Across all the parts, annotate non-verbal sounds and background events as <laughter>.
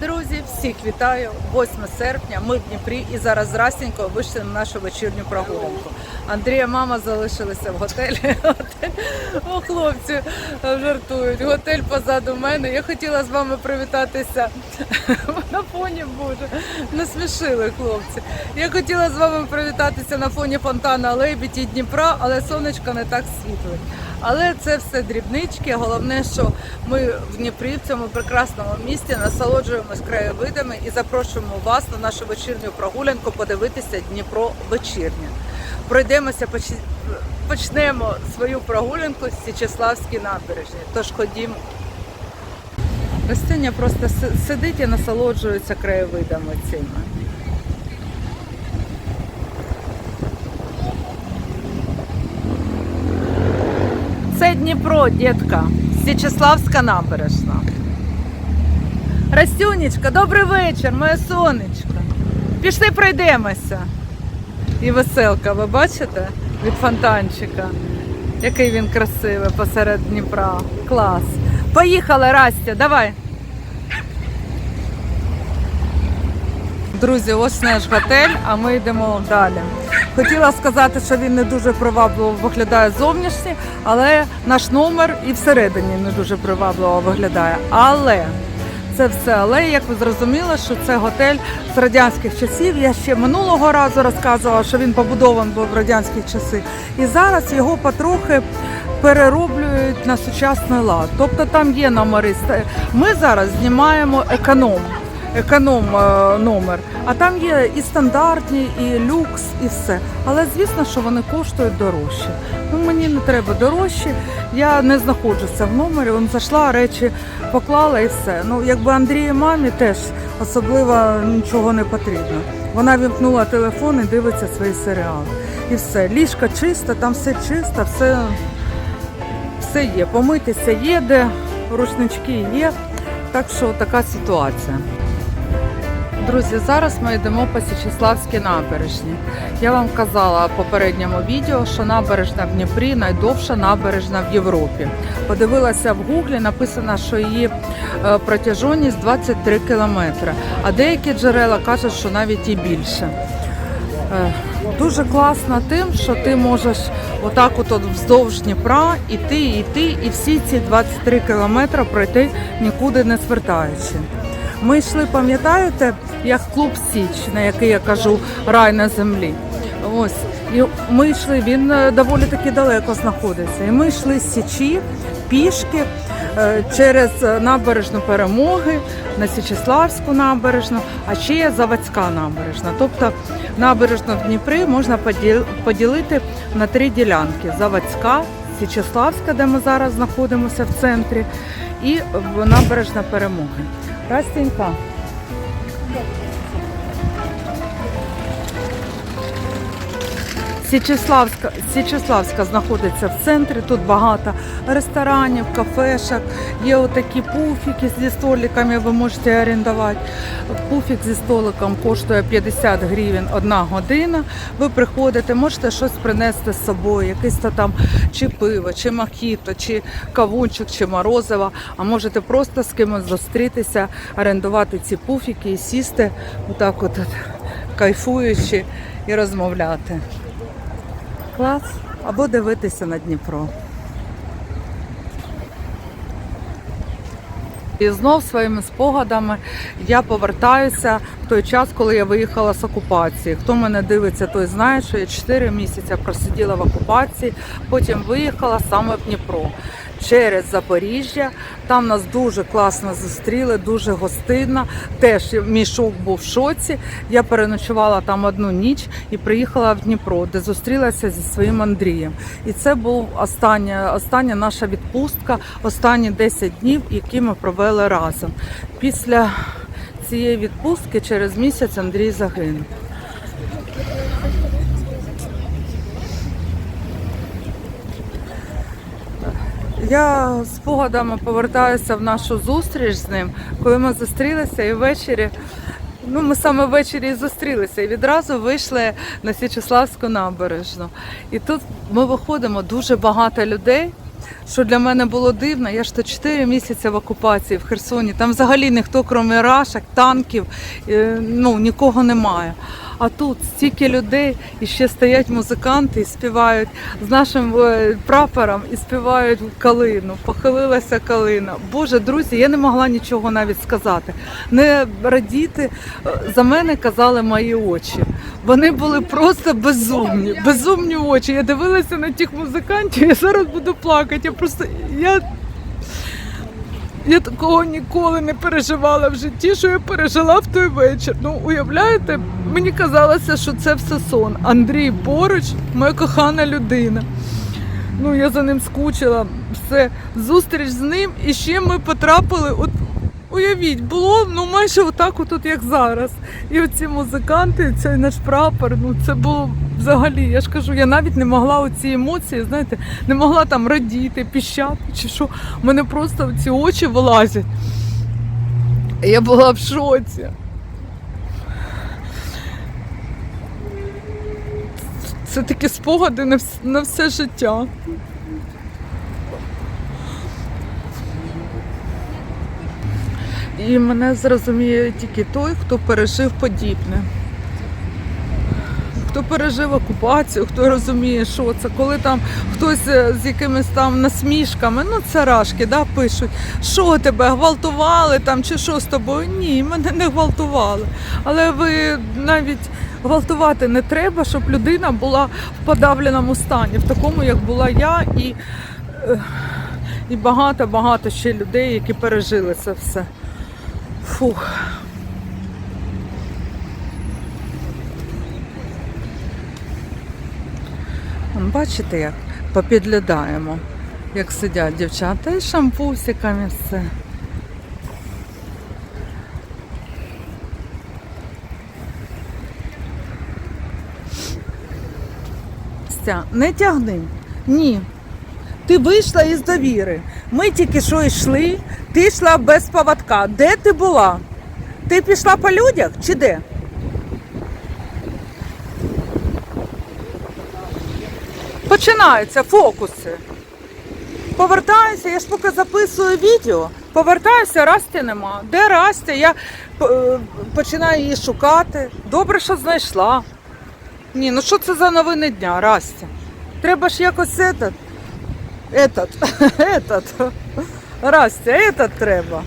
Друзі, всіх вітаю! 8 серпня. Ми в Дніпрі і зараз зрастенько вийшли на нашу вечірню прогулянку. Андрія, мама залишилася в готелі. Готель- О, хлопці жартують. Готель позаду мене. Я хотіла з вами привітатися на фоні, боже, насмішили хлопці. Я хотіла з вами привітатися на фоні фонтана Лебідь і Дніпра, але сонечко не так світле. Але це все дрібнички. Головне, що ми в Дніпрі в цьому прекрасному місті насолоджуємось краєвидами і запрошуємо вас на нашу вечірню прогулянку подивитися Дніпро вечірнє. Пройдемося, поч- почнемо свою прогулянку з Січеславській набережні. Тож ходімо. Гостиня просто сидить і насолоджується краєвидами цими. Це Дніпро, дітка. Січеславська набережна. Растюнечка, добрий вечір, моє сонечко. Пішли пройдемося. І веселка, ви бачите? Від фонтанчика. Який він красивий посеред Дніпра. Клас. Поїхали, Растя, давай. Друзі, ось наш готель, а ми йдемо далі. Хотіла сказати, що він не дуже привабливо виглядає зовнішній, але наш номер і всередині не дуже привабливо виглядає. Але це все але, як ви зрозуміли, що це готель з радянських часів. Я ще минулого разу розказувала, що він побудований був в радянські часи. І зараз його потрохи перероблюють на сучасний лад. Тобто там є номери. Ми зараз знімаємо економ економ е, номер. А там є і стандартні, і люкс, і все. Але звісно, що вони коштують дорожче. Ну мені не треба дорожче. Я не знаходжуся в номері. Он зайшла, речі поклала і все. Ну якби Андрію мамі теж особливо нічого не потрібно. Вона вімкнула телефон і дивиться свої серіали. І все. Ліжка чиста, там все чисто, все, все є. Помитися є, де рушнички є. Так що така ситуація. Друзі, зараз ми йдемо по Січеславській набережні. Я вам казала в попередньому відео, що набережна в Дніпрі найдовша набережна в Європі. Подивилася в гуглі, написано, що її е, протяжність 23 кілометри, а деякі джерела кажуть, що навіть і більше. Е, Дуже класно тим, що ти можеш отак от вздовж Дніпра іти, іти, і всі ці 23 кілометри пройти нікуди не звертаючи. Ми йшли, пам'ятаєте, як клуб Січ, на який я кажу рай на землі. Ось і ми йшли. Він е, доволі таки далеко знаходиться. І ми йшли з Січі пішки е, через набережну перемоги на Січеславську набережну, а ще є Заводська набережна. Тобто набережну в Дніпрі можна поділити на три ділянки: Заводська, Січеславська, де ми зараз знаходимося в центрі, і набережна перемоги. Растенька. Січеславська, Січеславська знаходиться в центрі. Тут багато ресторанів, кафешок. Є отакі пуфіки зі столиками, ви можете орендувати. Пуфік зі столиком коштує 50 гривень одна година. Ви приходите, можете щось принести з собою, якесь то там чи пиво, чи мохіто, чи кавунчик, чи морозиво. А можете просто з кимось зустрітися, орендувати ці пуфіки і сісти отак, от, кайфуючи і розмовляти. Клас. Або дивитися на Дніпро. І знов своїми спогадами я повертаюся в той час, коли я виїхала з окупації. Хто мене дивиться, той знає, що я 4 місяці просиділа в окупації, потім виїхала саме в Дніпро через Запоріжжя. Там нас дуже класно зустріли, дуже гостинно. Теж мій шок був в шоці. Я переночувала там одну ніч і приїхала в Дніпро, де зустрілася зі своїм Андрієм. І це був остання, остання наша відпустка, останні 10 днів, які ми провели разом. Після цієї відпустки через місяць Андрій загинув. Я спогадами повертаюся в нашу зустріч з ним, коли ми зустрілися і ввечері. Ну, ми саме ввечері і зустрілися і відразу вийшли на Січеславську набережну. І тут ми виходимо дуже багато людей. що для мене було дивно, я ж то 4 місяці в окупації в Херсоні. Там взагалі ніхто, крім рашок, танків, е, ну нікого немає. А тут стільки людей, і ще стоять музиканти і співають з нашим е, прапором і співають калину. Похилилася калина. Боже, друзі, я не могла нічого навіть сказати. Не радіти е, за мене казали мої очі. Вони були просто безумні, безумні очі. Я дивилася на тих музикантів, я зараз буду плакати. Я просто я. Я такого ніколи не переживала в житті, що я пережила в той вечір. Ну, уявляєте, мені казалося, що це все сон. Андрій поруч, моя кохана людина. Ну, я за ним скучила. Все, зустріч з ним, і ще ми потрапили. От уявіть, було ну майже отак, от, як зараз. І оці музиканти, цей наш прапор, ну це було взагалі. Я ж кажу, я навіть не могла оці емоції, знаєте, не могла там радіти, піщати чи що. У мене просто ці очі вилазять. Я була в шоці. Це такі спогади на все життя. І мене зрозуміє тільки той, хто пережив подібне. Хто пережив окупацію, хто розуміє, що це, коли там хтось е, з якимись там насмішками, ну це рашки, да, пишуть, що тебе гвалтували там чи що з тобою? Ні, мене не гвалтували. Але ви навіть гвалтувати не треба, щоб людина була в подавленому стані, в такому, як була я, і, е, і багато-багато ще людей, які пережили це все. Фух. Бачите, як попідглядаємо, як сидять дівчата і шампусиками все. Стя, не тягни. Ні. Ти вийшла із довіри. Ми тільки що йшли, ти йшла без поводка. Де ти була? Ти пішла по людях чи де? Починаються фокуси. Повертаюся, я ж поки записую відео, повертаюся, Расті нема. Де Растя? Я е, починаю її шукати. Добре, що знайшла. Ні, ну що це за новини дня, Растя? Треба ж якось этот, этот, <laughs> этот, Растя, этот треба.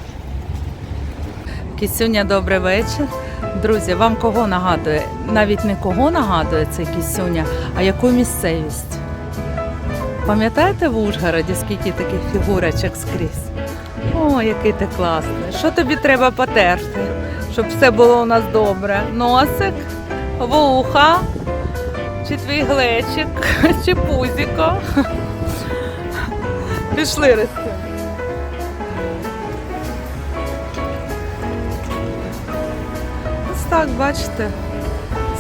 Кісюня, добрий вечір. Друзі, вам кого нагадує? Навіть не кого нагадує цей кісюня, а яку місцевість? Пам'ятаєте в Ужгороді, скільки таких фігурочок скрізь? О, який ти класний. Що тобі треба потерти, щоб все було у нас добре? Носик, вуха, чи твій глечик, <laughs> чи пузіко. Пішли Рести. Ось так, бачите.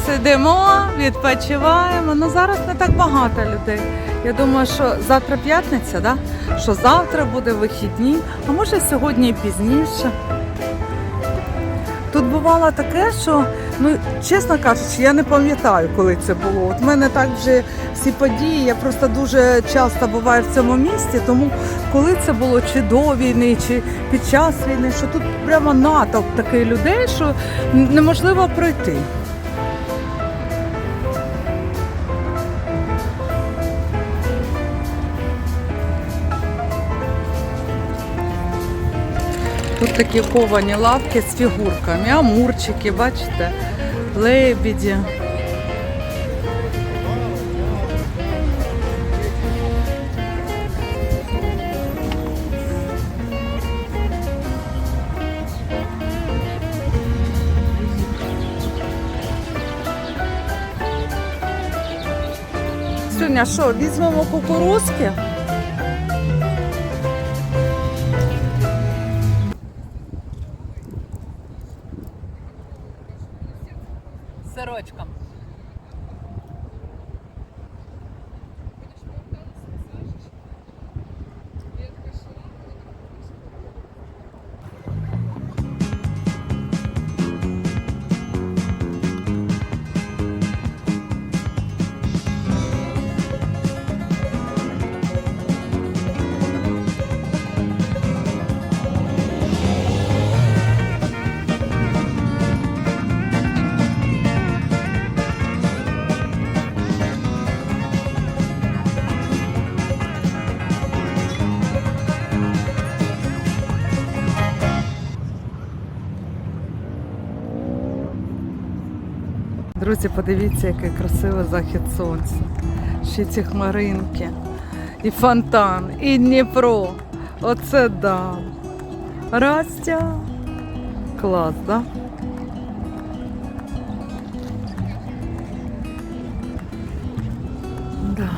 Сидимо, відпочиваємо. Ну зараз не так багато людей. Я думаю, що завтра п'ятниця, да? що завтра буде вихідні, а може сьогодні і пізніше. Тут бувало таке, що, ну, чесно кажучи, я не пам'ятаю, коли це було. От в мене так вже всі події, я просто дуже часто буваю в цьому місті, тому коли це було чи до війни, чи під час війни, що тут прямо натовп таких людей, що неможливо пройти. Тут такі ковані лавки з фігурками, амурчики, бачите, лебіді. Сьогодні що, візьмемо кукурузки? Друзі, подивіться, який красивий захід сонця. Ще ці хмаринки, і фонтан, і Дніпро. Оце да. Растя. Клас, да? Да.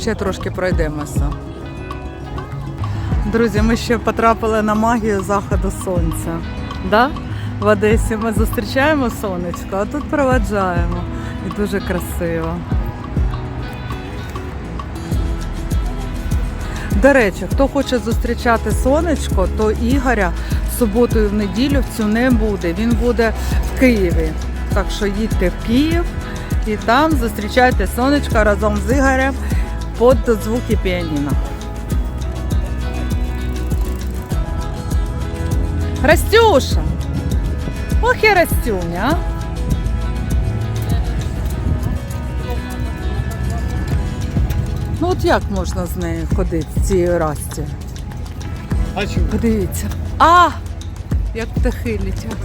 Ще трошки пройдемося. Друзі, ми ще потрапили на магію заходу сонця. Да? В Одесі ми зустрічаємо сонечко, а тут проведжаємо. І дуже красиво. До речі, хто хоче зустрічати сонечко, то Ігоря в суботу в неділю в цю не буде. Він буде в Києві. Так що їдьте в Київ і там зустрічайте сонечко разом з Ігорем під звуки піаніно. Растюша! Ох і Растюня, а? Ну от як можна з нею ходити, з цією Расті? А чому? Подивіться. А! Як птахи літять.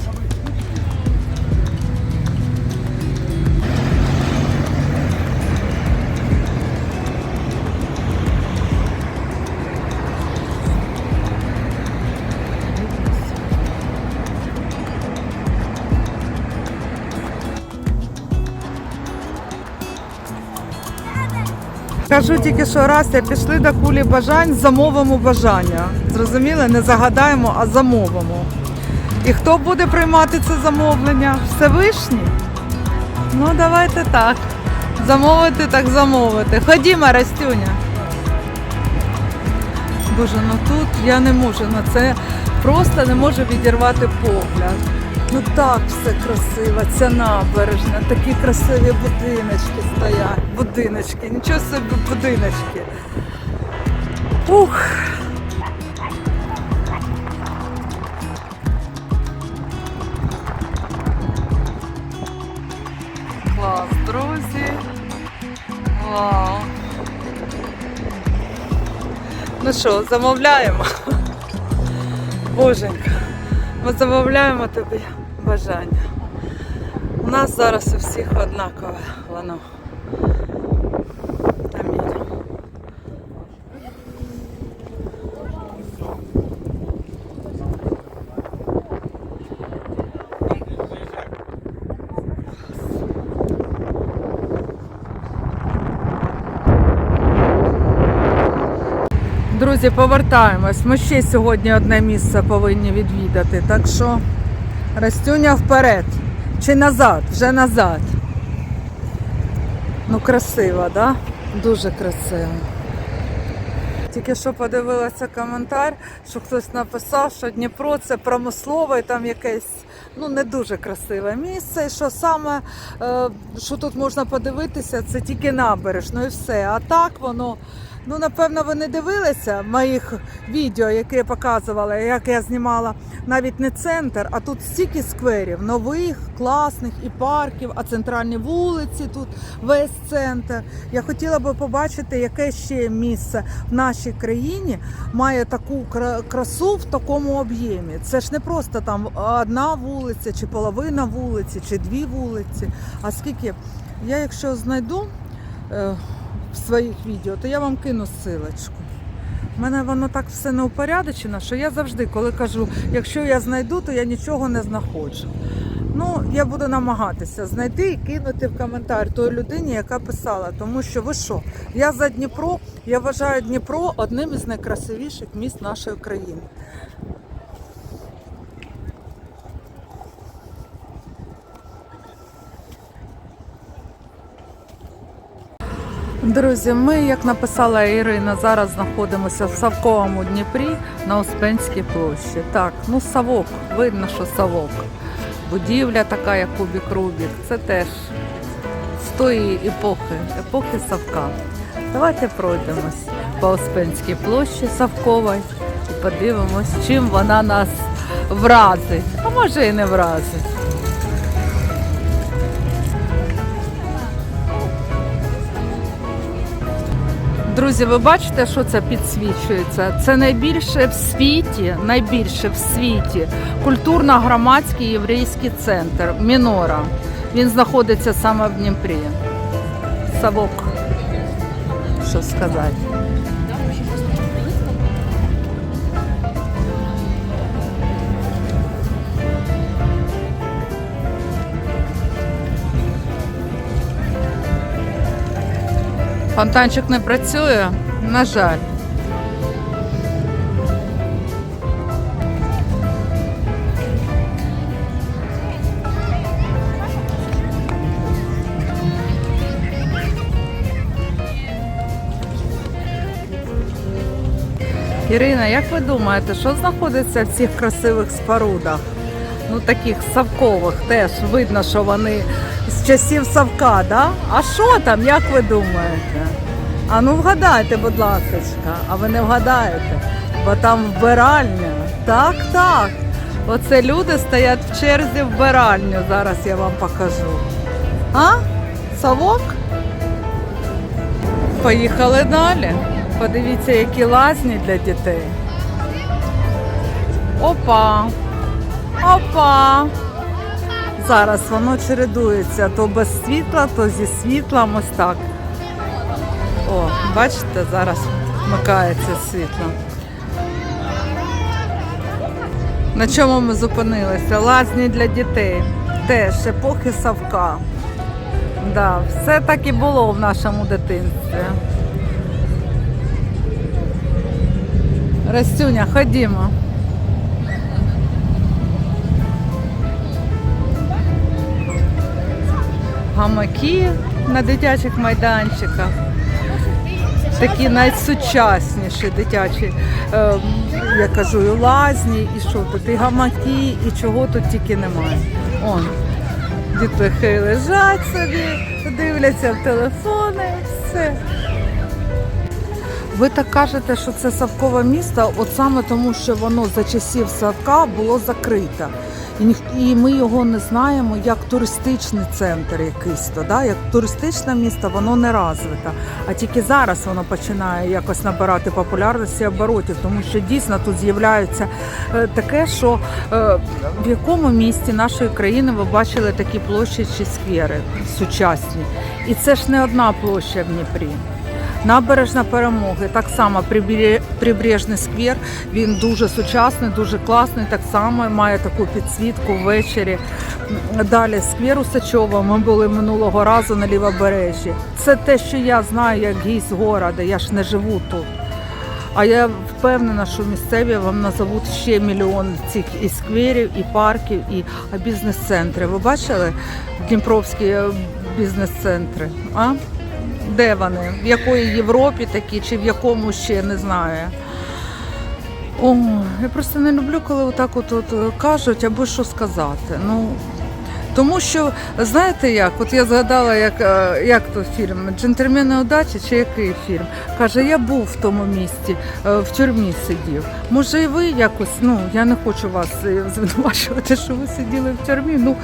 Кажу тільки, що Растя, пішли до кулі бажань, замовимо бажання. Зрозуміли? Не загадаємо, а замовимо. І хто буде приймати це замовлення? Всевишній? Ну, давайте так. Замовити, так замовити. Ходімо, Растюня. Боже, ну тут я не можу на це, просто не можу відірвати погляд. Ну так все красиво, ця набережна, такі красиві будиночки стоять. Будиночки, нічого собі будиночки. Ух. Клас, друзі. Вау. Ну що, замовляємо? Боженька, ми замовляємо тобі бажання. У нас зараз у всіх однакове воно. Друзі, повертаємось. Ми ще сьогодні одне місце повинні відвідати. Так що Растюня вперед. Чи назад? Вже назад. Ну, красиво? Да? Дуже красиво. Тільки що подивилася коментар, що хтось написав, що Дніпро це промислове, там якесь ну не дуже красиве місце. І що саме, е, що тут можна подивитися, це тільки набережно і все. А так воно. Ну, напевно, ви не дивилися моїх відео, які я показувала, як я знімала навіть не центр, а тут стільки скверів, нових, класних і парків, а центральні вулиці тут весь центр. Я хотіла би побачити, яке ще місце в нашій країні має таку красу в такому об'ємі. Це ж не просто там одна вулиця, чи половина вулиці, чи дві вулиці. А скільки я, якщо знайду. В своїх відео, то я вам кину ссылочку. У мене воно так все не упорядочено, що я завжди, коли кажу, якщо я знайду, то я нічого не знаходжу. Ну, я буду намагатися знайти і кинути в коментар той людині, яка писала. Тому що ви що? Я за Дніпро, я вважаю Дніпро одним із найкрасивіших міст нашої країни. Друзі, ми, як написала Ірина, зараз знаходимося в Савковому Дніпрі на Успенській площі. Так, ну Савок, видно, що Савок. Будівля така, як Кубік Рубік. Це теж з тої епохи, епохи Савка. Давайте пройдемось по Успенській площі Савковій і подивимось, чим вона нас вразить. А може і не вразить. Друзі, ви бачите, що це підсвічується? Це найбільше в світі, найбільше в світі культурно-громадський єврейський центр Мінора. Він знаходиться саме в Дніпрі. Савок. Що сказати? Фонтанчик не працює? На жаль. Ірина, як ви думаєте, що знаходиться в цих красивих спорудах? Ну, таких савкових теж видно, що вони часів Савка, да? А що там, як ви думаєте? А ну вгадайте, будь ласка, а ви не вгадаєте, бо там вбиральня. Так, так. Оце люди стоять в черзі вбиральню. Зараз я вам покажу. А? Совок? Поїхали далі. Подивіться, які лазні для дітей. Опа! Опа! Зараз воно чередується то без світла, то зі світлом. Ось так. О, бачите, зараз вмикається світло. На чому ми зупинилися? Лазні для дітей. Теж епохи Савка. Да, все так і було в нашому дитинстві. Растюня, ходімо. Гамаки на дитячих майданчиках. Такі найсучасніші дитячі, е, я кажу, і лазні, і що тут, і гамаки, і чого тут тільки немає. Он, дітлахи лежать собі, дивляться в телефони, все. Ви так кажете, що це Савкове місто, от саме тому, що воно за часів Савка було закрите. І, ми його не знаємо як туристичний центр якийсь то, да? як туристичне місто, воно не розвите. А тільки зараз воно починає якось набирати популярності оборотів, тому що дійсно тут з'являється е, таке, що е, в якому місті нашої країни ви бачили такі площі чи сквери сучасні. І це ж не одна площа в Дніпрі. Набережна перемоги, так само прибережний сквер. Він дуже сучасний, дуже класний. Так само має таку підсвітку ввечері. Далі сквер Усачова. Ми були минулого разу на лівобережжі. Це те, що я знаю як гість города. Я ж не живу тут. А я впевнена, що місцеві вам назовуть ще мільйон цих і скверів, і парків, і бізнес-центри. Ви бачили дніпровські е, бізнес-центри? А? Де вони? В якої Європі такі, чи в якому ще не знаю. О, я просто не люблю, коли отак от, кажуть, аби що сказати. Ну, тому що, знаєте як, от я згадала, як, е, як то фільм Джентльмени удачі чи який фільм? Каже, я був в тому місті, е, в тюрмі сидів. Може, і ви якось, ну я не хочу вас е, звинувачувати, що ви сиділи в тюрмі. Ну,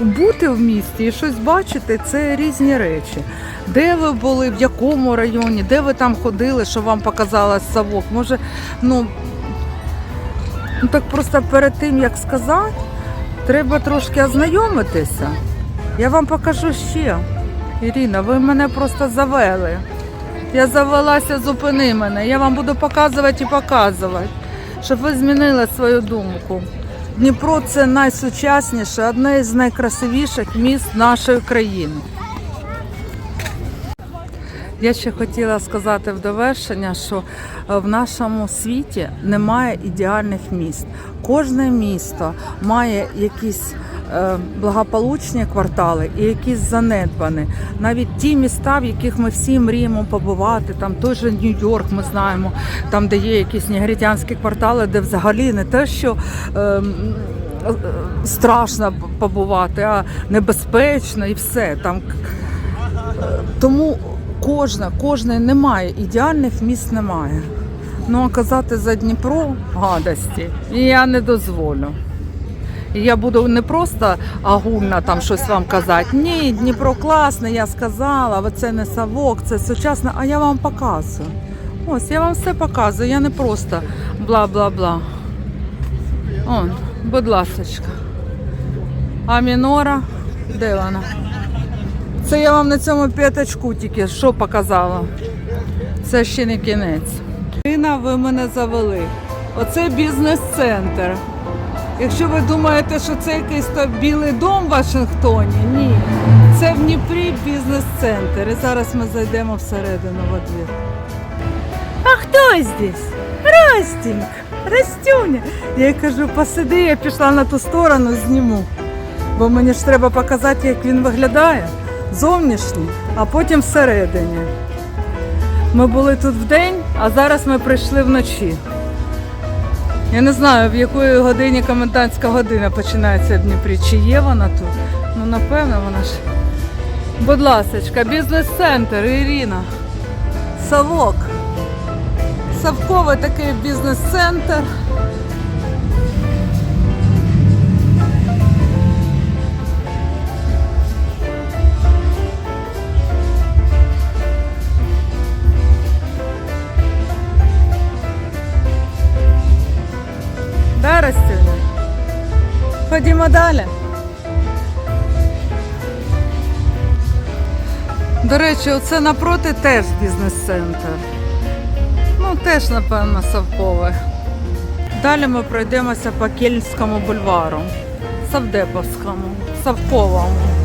бути в місті і щось бачити це різні речі. Де ви були, в якому районі, де ви там ходили, що вам показалось совок? Може, ну, ну так просто перед тим як сказати. Треба трошки ознайомитися. Я вам покажу ще. Ірина, ви мене просто завели. Я завелася, зупини мене. Я вам буду показувати і показувати, щоб ви змінили свою думку. Дніпро це найсучасніше, одне з найкрасивіших міст нашої країни. Я ще хотіла сказати в довершення, що е, в нашому світі немає ідеальних міст. Кожне місто має якісь е, благополучні квартали і якісь занедбані. Навіть ті міста, в яких ми всі мріємо побувати, там той же Нью-Йорк, ми знаємо, там де є якісь негритянські квартали, де взагалі не те, що. е, е, Страшно побувати, а небезпечно і все. Там тому кожна, кожне немає, ідеальних міст немає. Ну а казати за Дніпро гадості я не дозволю. Я буду не просто агульно там щось вам казати. Ні, Дніпро класний, я сказала, це не совок, це сучасне, а я вам показую. Ось, я вам все показую, я не просто бла-бла-бла. Он, будь ласочка. А мінора, де вона? Це я вам на цьому п'ятачку тільки що показала. Це ще не кінець. Ви мене завели. Оце бізнес-центр. Якщо ви думаєте, що це якийсь там білий дом в Вашингтоні, ні. Це в Дніпрі бізнес-центр. І зараз ми зайдемо всередину в двір. А хто здесь? Ростінька, Ростюня. Я їй кажу, посиди, я пішла на ту сторону, зніму. Бо мені ж треба показати, як він виглядає. Зовнішній, а потім всередині. Ми були тут вдень, а зараз ми прийшли вночі. Я не знаю, в якої годині комендантська година починається в Дніпрі. Чи є вона тут? Ну, напевно, вона ж. Будь ласочка, бізнес-центр, Ірина. Савок. Савковий такий бізнес-центр. Ходімо далі. До речі, оце напроти теж бізнес-центр. Ну, теж, напевно, Савкове. Далі ми пройдемося по Кельнському бульвару, Савдеповському, Савковому.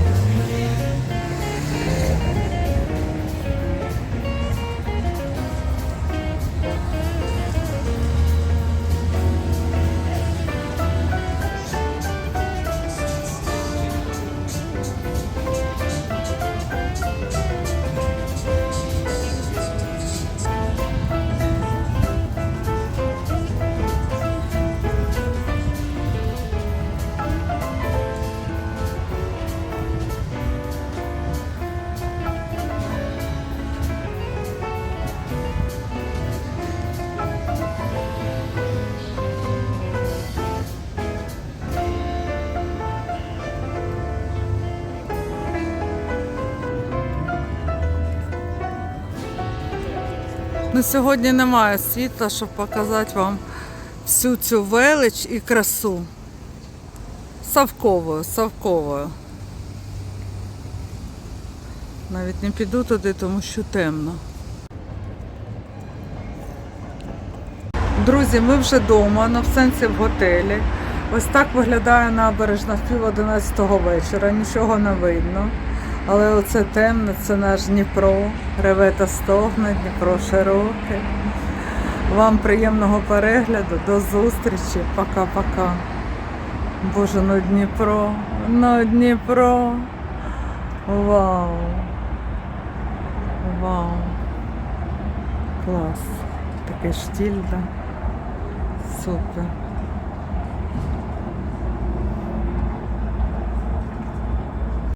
Ну, сьогодні немає світла, щоб показати вам всю цю велич і красу. Савковою, Савковою. Навіть не піду туди, тому що темно. Друзі, ми вже вдома, на в сенсі в готелі. Ось так виглядає набережна в пів 11 вечора, нічого не видно. Але оце темне, це наш Дніпро, реве та стогне, Дніпро широке. Вам приємного перегляду, до зустрічі, пока-пока. Боже, ну Дніпро, ну Дніпро. Вау. Вау. Клас. Такий штіль, да? Супер.